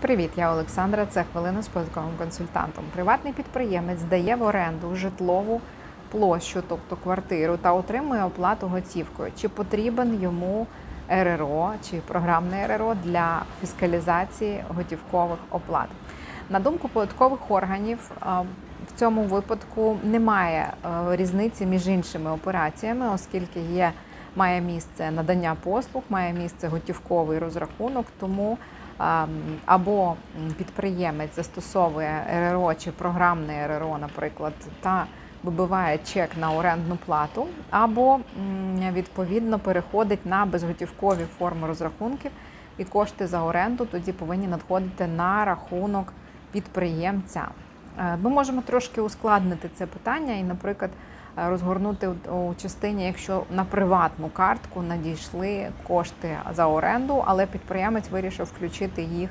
Привіт, я Олександра. Це хвилина з податковим консультантом. Приватний підприємець здає в оренду житлову площу, тобто квартиру, та отримує оплату готівкою. Чи потрібен йому РРО чи програмне РРО для фіскалізації готівкових оплат? На думку податкових органів, в цьому випадку немає е, різниці між іншими операціями, оскільки є має місце надання послуг, має місце готівковий розрахунок, тому або підприємець застосовує РРО чи програмне РРО, наприклад, та вибиває чек на орендну плату, або відповідно переходить на безготівкові форми розрахунків, і кошти за оренду тоді повинні надходити на рахунок підприємця. Е, Ми можемо трошки ускладнити це питання і, наприклад, розгорнути у- частині, якщо на приватну картку надійшли кошти за оренду, але підприємець вирішив включити їх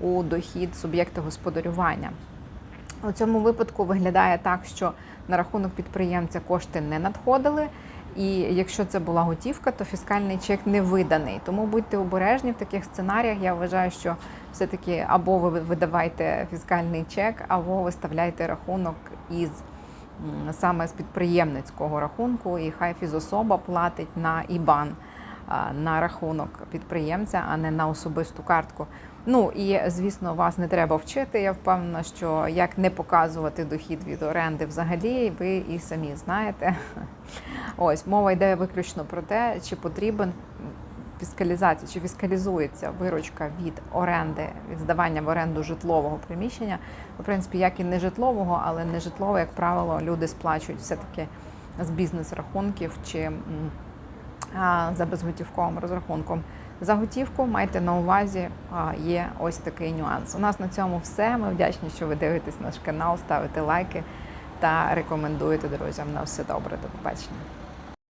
у дохід суб'єкта господарювання. У цьому випадку виглядає так, що на рахунок підприємця кошти не надходили. І якщо це була готівка, то фіскальний чек не виданий. Тому будьте обережні в таких сценаріях. Я вважаю, що все-таки або ви видавайте фіскальний чек, або виставляйте рахунок із саме з підприємницького рахунку, і хай фізособа платить на ІБАН на рахунок підприємця, а не на особисту картку. Ну і звісно, вас не треба вчити. Я впевнена, що як не показувати дохід від оренди взагалі, ви і самі знаєте. Ось мова йде виключно про те, чи потрібен фіскалізація, чи фіскалізується виручка від оренди, від здавання в оренду житлового приміщення. В принципі, як і не житлового, але не житлове, як правило, люди сплачують все-таки з бізнес-рахунків чи за безготівковим розрахунком. За готівку майте на увазі, є ось такий нюанс. У нас на цьому все. Ми вдячні, що ви дивитесь наш канал, ставите лайки та рекомендуєте друзям. На все добре. До побачення.